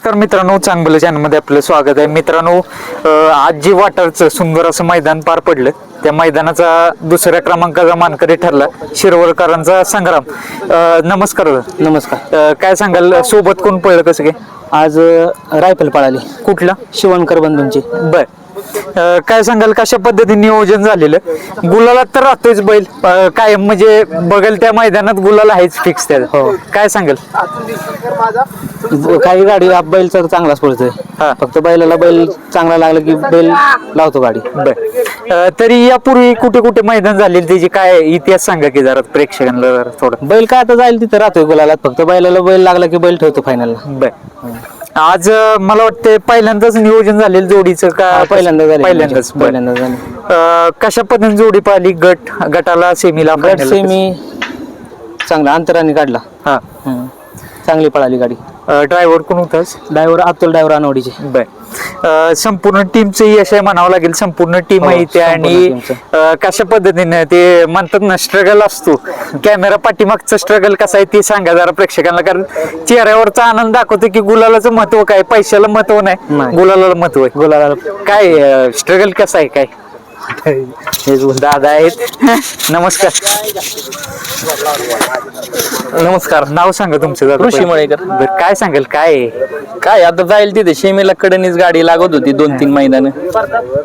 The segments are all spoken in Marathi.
नमस्कार मित्रांनो चांगलं चॅनलमध्ये आपलं स्वागत आहे. मित्रांनो आज जी वाटारचं सुंदर असं मैदान पार पडलं त्या मैदानाचा दुसऱ्या क्रमांकाचा मानकरी ठरला शिरवळकरांचा संग्राम. अं, नमस्कार नमस्कार. अं, काय सांगाल सोबत कोण पडलं कसं काय? आज अ, रायफल पळाली. कुठला? शिवणकर बंधूंची. बर. अं, काय सांगाल कशा पद्धतीने नियोजन झालेलं? गुलाला तर राहतोच बैल अं, कायम म्हणजे बघल त्या मैदानात गुलाला आहेच फिक्स त्या हो. काय सांगाल? ब- काही गाडी आप- बैल तर चांगलाच पळतोय. हा. फक्त बैलाला बैल चांगला लागला की बैल लावतो गाडी. बर. अं, तरी यापूर्वी कुठे कुठे मैदान झाले त्याची काय इतिहास सांगा की जरा प्रेक्षकांना जरा थोडं. बैल काय आता जाईल तिथं राहतोय गुलालात. फक्त बैलाला बैल लागला की बैल ठेवतो फायनलला बर. आज अं, मला वाटतं पहिल्यांदाच नियोजन झालेलं जोडीचं का पहिल्यांदा झाले पहिल्यांदाच बर. पहिल्यांदा झाले अं, कशा पद्धतीने जोडी पाहिली? गट गटाला सेमीला गट final ला? सेमी चांगला अंतराने काढला. हा. हम्म. चांगली पळाली गाडी. ड्रायव्हर कोण होताच ड्रायव्हर अतुल ड्रायव्हर अनवडीचे बर. संपूर्ण टीमचं यश आहे म्हणावं लागेल. संपूर्ण टीम हो, आहे इथे आणि कशा पद्धतीने ते म्हणतात ना स्ट्रगल असतो. कॅमेरा पाठीमागचा स्ट्रगल कसा आहे ते सांगा जरा प्रेक्षकांना. कारण चेहऱ्यावरचा आनंद दाखवतो की गुलालाचं महत्त्व काय? पैशाला महत्त्व नाही. नाही. गुलाला महत्त्व आहे. गुलाला काय स्ट्रगल कसं आहे काय? दादा आहेत. नमस्कार. नमस्कार. नाव सांगा तुमचं दादा. ऋषी मळेकर. बरं, काय सांगाल? काय? आहे? काय आता जाईल तिथे. शेमीला कडनीच गाडी लागत होती दोन तीन मैदान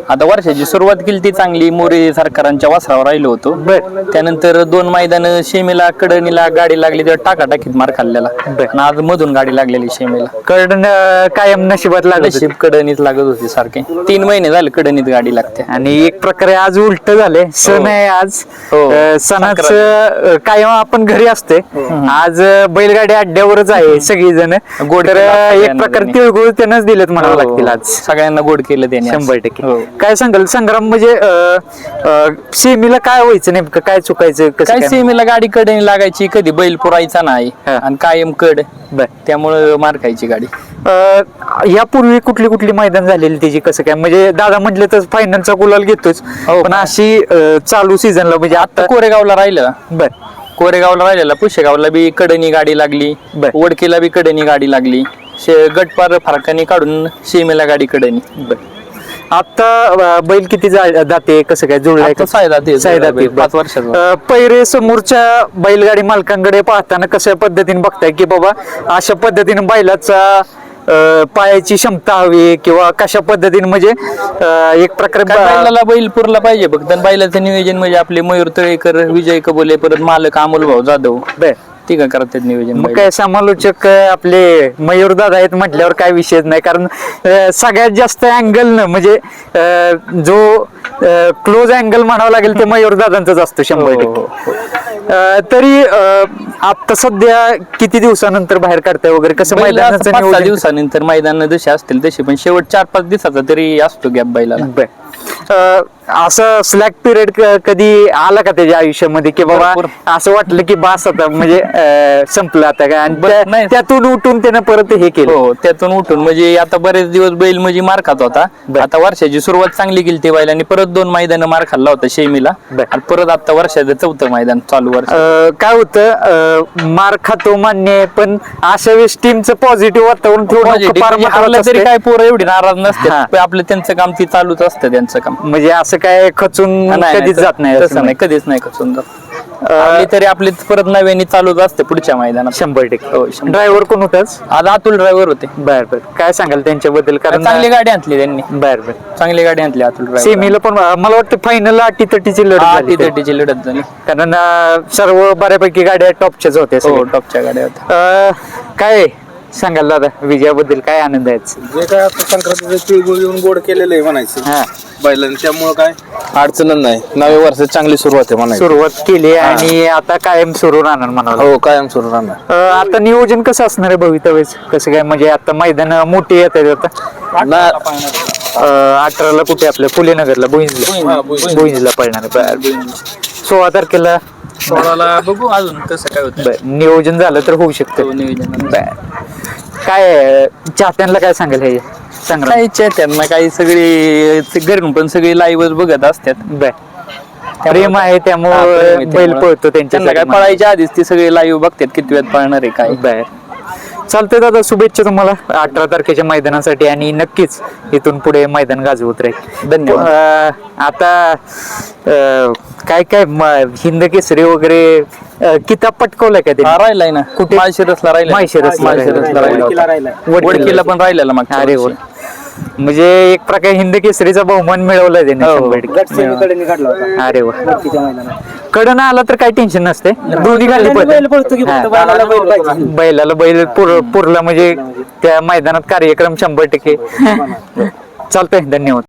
आता वर्षाची सुरुवात केली ती चांगली. मोरे सरकारांच्या वासरावर राहिलो होतो. बर. त्यानंतर दोन मैदान शेमीला कडनीला गाडी लागली तेव्हा टाका टाकीत मार खाल्लेला. बर. आणि आज मधून गाडी लागलेली शेमीला. कडन अं, कायम नशिबात लागत होती. नशीब कडनीत लागत होती सारखे. तीन महिने झाले कडनीत गाडी लागते. आणि एक प्रकारे आज उलट झालंय सण आहे आज. हो. सणाचं कायम आपण घरी असते आज अं, बैलगाडी अड्ड्यावरच आहे सगळीजण. गोड तर केलं अं, एक प्रकारे. तिळगुळ त्यानंच दिलेत म्हणावं हो, लागतील आज. सगळ्यांना गोड केलं त्याने आज. शंभर टक्के. हो. काय सांगाल? संग्राम म्हणजे सेमीला काय व्हायचं नेमकं? काय चुकायचं? काय? सेमीला गाडी कडनी लागायची कधी बैल पुरायचा नाही हा. आणि कायम कड. त्यामुळं मार खायची गाडी. यापूर्वी कुठली कुठली मैदान झालेली त्याची कसं काय? म्हणजे दादा म्हटलं तर फायनलचा गुलाल घेतोच. हो. पण अशी अं, चालू सीझनला म्हणजे आता कोरेगावला राहिलं. बर. कोरेगावला राहिलेला. पुशेगावला बी कडनी गाडी लागली. बर. वडकीला बी कडनी गाडी लागली. शे गटपार फरकाने काढून सीमेला गाडी कडनी. बर. आता अं, बैल किती जा- जाते? कसं काय? जुळलाय आता पाच. वर्षाचा. अं, पैरे समोरच्या बैलगाडी मालकांकडे पाहताना कशा पद्धतीने बघताय की बाबा अशा पद्धतीने बैलाचा पायाची क्षमता हवी किंवा कशा पद्धतीने म्हणजे अं, एक प्रकारे काय ब- बैलाला बैल पुरला पाहिजे फक्त. आणि बैलाचं नियोजन म्हणजे आपले मयूर तळेकर विजय कबोले परत मालक अमोल भाऊ जाधव. बर. ती का करतात नियोजन मग बैल. काय समालोचक अं, आपले मयूर दादा आहेत म्हटल्यावर काय विषयच नाही. कारण अं, सगळ्यात जास्त अँगल न म्हणजे अं, जो क्लोज अँगल म्हणावं लागेल ते मयूर दादांचाच असतो शंभर हो, टक्के. अं, तरी आता सध्या किती दिवसानंतर बाहेर काढताय वगैरे? कसं बैल असं मैदानाचं पाच सहा नियोजन? दिवसानंतर मैदान जसे असतील तसे पण शेवट चार पाच दिवसाचा तरी असतो गॅप बैलाला. बर. अं, असं स्लॅक पिरियड कधी आला का त्याच्या आयुष्यामध्ये की बाबा. असं वाटलं की बास आता म्हणजे संपलं आता काय आणि. त्यातून उठून त्यानं परत हे केलं हो त्यातून उठून म्हणजे आता बरेच दिवस बैल म्हणजे मार खात होता. आता वर्षाची सुरुवात चांगली केली ते बैलांनी परत दोन मैदान मार खाल्ला होता शेमीला. आणि परत आता वर्षाचं चौथं मैदान चालू वर्ष काय होतं मार खातो मान्य आहे पण अशा वेळेस टीमचं पॉझिटिव्ह वातावरण थोडं म्हणजे तरी. काय पोरं एवढी नाराज. नसते आपलं त्यांचं काम ती चालूच असतं त्यांचं काम म्हणजे असं काय खचून नाही, कधीच जात नाही तसं असं नाही नाही कधीच नाही खचून जात. आपली तरी आपली परत नव्याने चालूच असते पुढच्या मैदानात. शंभर टक्के. हो, शंभर. ड्रायव्हर कोण होताच आज अतुल ड्रायव्हर होते. बर बर. काय सांगाल त्यांच्याबद्दल? कारण चांगली गाडी आणली त्यांनी. बर बर. चांगली गाडी आणली अतुल ड्रायव्हर सेमीला पण अं, मला वाटतं फायनल अटी तटीची लढत झाली तटीची लढत झाली. कारण अं, सर्व बऱ्यापैकी गाड्या टॉपच्याच होत्या हो सगळ्या. टॉपच्या गाड्या होत्या. अं, काय सांगाल दादा विजयाबद्दल काय आनंद आहे? जे काय आता संक्रांतीचं तिळगुळ येऊन गोड केलेलं आहे म्हणायचं. हा. बैलांनी त्यामुळं काय? अडचण नाही. नव्या वर्षात चांगली सुरुवात आहे म्हणायचं. सुरुवात केली आणि आता कायम सुरू राहणार म्हणाला हो कायम सुरू राहणार. आता नियोजन कसं असणार आहे भवितव्याच कसं काय? म्हणजे आता मैदान मोठी येत आहेत आता. ना- अं, अठराला कुठे आपल्या फुलेनगरला बोईंजला पळणार आहे. बर सोळा तारखेला? सोळाला बघू अजून कसं काय होतं बर नियोजन झालं तर होऊ शकतं. हो, नियोजन. बर. काय चाहत्यांना काय सांगाल हे संग्राम? आहे त्यांना? काही सगळी घरून पण सगळी लाईव्हच बघत असतात. बर. प्रेम आहे हा, त्यामुळं आहे बैल त्यामुळं. पळतो त्यांना काय त्यांच्या पळायच्या आधीच ती सगळी लाईव्ह बघतात किती वेळात पळणार आहे काय. बर. चालतंय दादा शुभेच्छा तुम्हाला. अठरा तारखेच्या मैदानासाठी आणि नक्कीच इथून पुढे मैदान गाजवत राहील धन्यवाद. अं, आता अं, काय काय म- हिंद केसरी वगैरे अं, किताब पटकवलाय का हा ते राहिलाय ना. कुठे? माळशिरसला राहिला माळशिरसला माळशिरसला राहिला. राहिला वडकीला. वडकीला पण राहिलेला मागच्या अरे वर्षी. वा. म्हणजे एक प्रकारे हिंद केसरीचा बहुमान मिळवलाय त्याने हो. शंभर टक्के. अरे वा. कडन आला तर काही टेन्शन नसते. दोन्ही गाडी बैलाला बैल पुर- पुरला म्हणजे त्या मैदानात कार्यक्रम शंभर टक्के. चालतंय धन्यवाद.